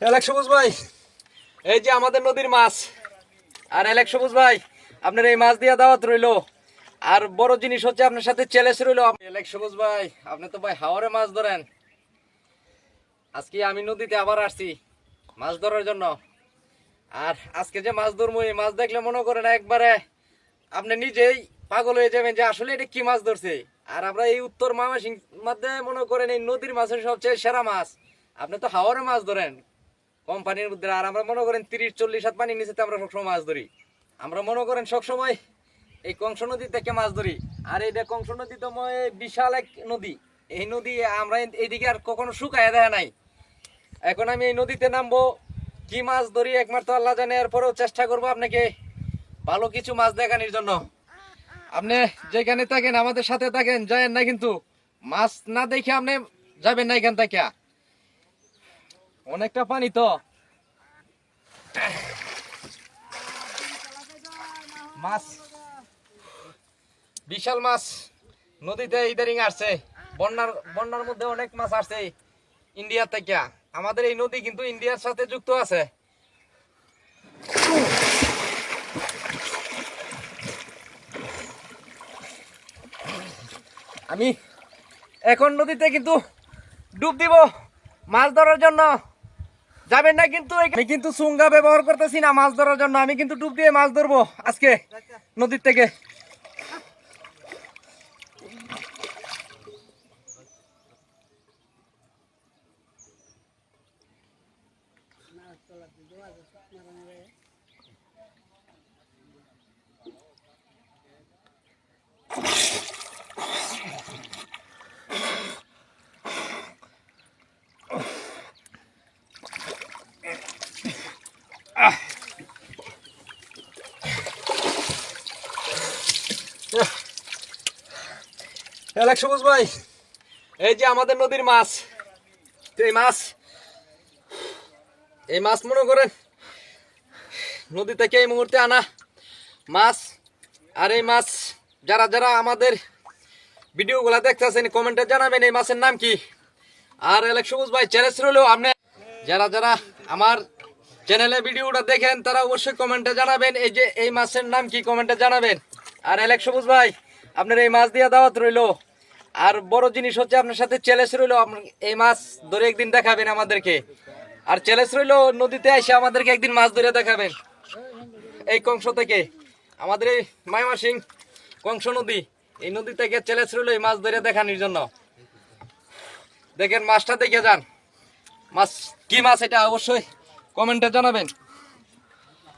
এলাক সবুজ ভাই। এই যে আমাদের নদীর মাছ। আর এলাক সবুজ ভাই, আপনার এই মাছ দিয়া দাওয়াত রইল। আর বড় জিনিস হচ্ছে আপনার সাথে চ্যালেঞ্জ রইল। এলাক সবুজ ভাই, আপনি তো ভাই হাওয়ারে মাছ ধরেন। আজকে আমি নদীতে আবার আসছি মাছ ধরার জন্য। আর আজকে যে মাছ ধরবো, এই মাছ দেখলে মনে করেন একবারে আপনি নিজেই পাগল হয়ে যাবেন যে আসলে এটা কি মাছ ধরছে। আর আমরা এই উত্তর মামাসিং মধ্যে মনে করেন এই নদীর মাছের সবচেয়ে সেরা মাছ। আপনি তো হাওয়ারে মাছ ধরেন। কোম্পানির মধ্যে, আর আমরা মনে করেন তিরিশ, চল্লিশ হাত পানির নিচেতে আমরা সবসময় মাছ ধরি। আমরা মনে করেন সবসময় এই কংস নদী থেকে মাছ ধরি। আর এইটা কংস নদী তো বিশাল এক নদী। এই নদী আমরা এইদিকে আর কখনো শুকায় দেখা নাই। এখন আমি এই নদীতে নামবো। কি মাছ ধরি একমাত্র আল্লাহ জানে, এরপরেও চেষ্টা করব আপনাকে ভালো কিছু মাছ দেখানোর জন্য। আপনি যেখানে থাকেন, আমাদের সাথে থাকেন, যায়েন না কিন্তু। মাছ না দেখে আপনি যাবেন না এখান থেকে। অনেকটা পানি তো। মাছ। বিশাল মাছ। নদীতে ইদারিং আসছে। বন্যার বন্যার মধ্যে অনেক মাছ আসছে ইন্ডিয়া থেকে। আমাদের এই নদী কিন্তু ইন্ডিয়ার সাথে যুক্ত আছে। আমি এখন নদীতে কিন্তু ডুব দিব মাছ ধরার জন্য। যাবেন না কিন্তু আমি কিন্তু সুঙ্গা ব্যবহার করতেছি না মাছ ধরার জন্য। আমি কিন্তু ডুব দিয়ে মাছ ধরবো আজকে নদীর থেকে। এলাক সবুজ ভাই। এই যে আমাদের নদীর মাছ। এই মাছ এই মাছ মনে করেন নদী থেকে এই মুহূর্তে আনা মাছ। আর এই মাছ যারা যারা আমাদের ভিডিওগুলো দেখতেছেন, কমেন্টে জানাবেন এই মাছের নাম কি। আর এলাক সবুজ ভাই চ্যালেঞ্জ রইলেও আপনি। যারা যারা আমার চ্যানেলে ভিডিওটা দেখেন, তারা অবশ্যই কমেন্টে জানাবেন, এই যে এই মাছের নাম কি, কমেন্টে জানাবেন। আর এলেক সবুজ ভাই, আপনার এই মাছ দিয়ে দাওয়াত রইল। আর বড় জিনিস হচ্ছে আপনার সাথে চ্যালেঞ্জ রইল এই মাছ ধরে একদিন দেখাবেন আমাদেরকে। আর চ্যালেঞ্জ রইল, নদীতে এসে আমাদেরকে একদিন মাছ ধরে দেখাবেন। এই কংস থেকে, আমাদের এই মাইমা সিং কংস নদী, এই নদী থেকে চ্যালেঞ্জ রইল এই মাছ ধরে দেখানোর জন্য। দেখেন মাছটা দেখে যান। মাছ, কি মাছ এটা অবশ্যই কমেন্টে জানাবেন।